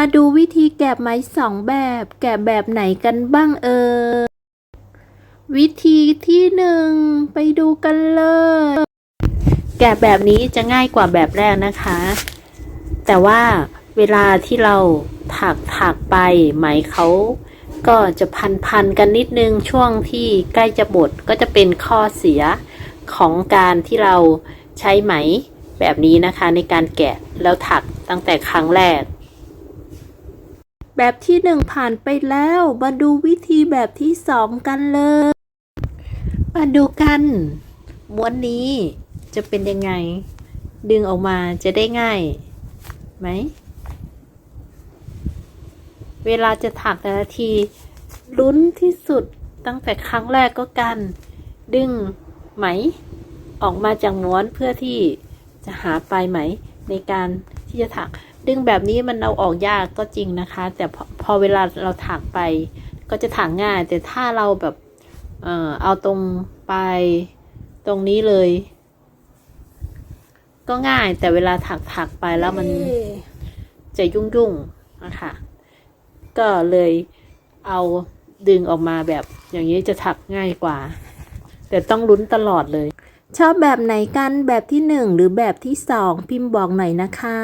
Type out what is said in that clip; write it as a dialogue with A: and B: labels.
A: มาดูวิธีแกะไหมสองแบบ แกะแบบไหนกันบ้างเออวิธีที่หนึ่งไปดูกันเลย แกะแบบนี้จะง่ายกว่าแบบแรกนะคะ แต่ว่าเวลาที่เราถักถักไปไหมเขาก็จะพันพันกันนิดนึงช่วงที่ใกล้จะบดก็จะเป็นข้อเสียของการที่เราใช้ไหมแบบนี้นะคะในการแกะแล้วถักตั้งแต่ครั้งแรก แบบที่หนึ่งผ่านไปแล้ว มาดูวิธีแบบที่สองกันเลย มาดูกันม้วนนี้จะเป็นยังไง ดึงออกมาจะได้ง่ายไหม เวลาจะถักแต่ละทีลุ้นที่สุดตั้งแต่ครั้งแรกก็การดึงไหม ออกมาจากม้วนเพื่อที่จะหาปลายไหม ในการที่จะถัก ดึงแบบนี้มันเอาออกยากก็จริงนะคะ แต่พอพอเวลาเราถักไปก็จะถักง่าย แต่ถ้าเราแบบเออเอาตรงไปตรงนี้เลย ก็ง่าย แต่เวลาถักถักไปแล้วมันจะยุ่งยุ่งๆนะคะก็เลยเอาดึงออกมาแบบอย่างนี้จะถักง่ายกว่า แต่ต้องลุ้นตลอดเลย ชอบแบบไหนกันแบบที่หนึ่งหรือแบบที่สองพิมพ์บอกหน่อยนะคะ